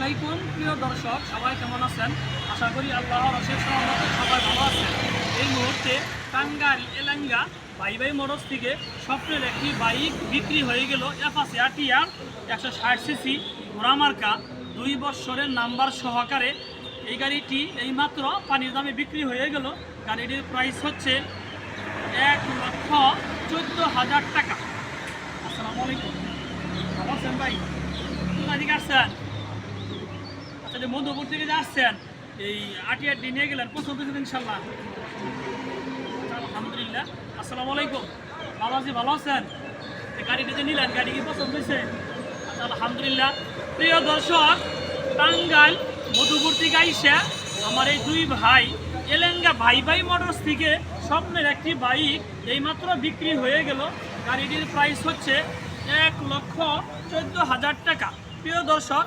আলাইকুম, প্রিয় দর্শক, সবাই কেমন আছেন? আশা করি আল্লাহর অশেষ সহমতে সবাই ভালো আছেন। এই মুহূর্তে টাঙ্গাইল এলাঙ্গা বাই বাই মোটরস থেকে স্বপ্নের একটি বাইক বিক্রি হয়ে গেল এফাসি আটিয়ার একশো ষাট সিসি ঘোড়ামার্কা দুই বৎসরের নাম্বার সহকারে এই গাড়িটি এইমাত্র পানির দামে বিক্রি হয়ে গেল। গাড়িটির প্রাইস হচ্ছে এক লক্ষ চোদ্দ হাজার টাকা। আসসালামু আলাইকুম। ভালো আছেন ভাই? আসছেন? যে মধুপুর থেকে যে আসছেন, এই আটিয়ার দিন নিয়ে গেলেন পছন্দ হয়েছে ইনশাল্লাহ। আলহামদুলিল্লাহ। আসসালামু আলাইকুম। ভালো আছি ভালো আছেন? গাড়িটি যে নিলেন, গাড়ি কি পছন্দ হয়েছে? আলহামদুলিল্লাহ। প্রিয় দর্শক, টাঙ্গাইল, মধুপুর থেকে আইসা আমার এই দুই ভাই, এলেঙ্গা ভাই ভাই মোটরস থেকে স্বপ্নের একটি বাইক এইমাত্র বিক্রি হয়ে গেল। গাড়িটির প্রাইস হচ্ছে এক লক্ষ চোদ্দ হাজার টাকা। প্রিয় দর্শক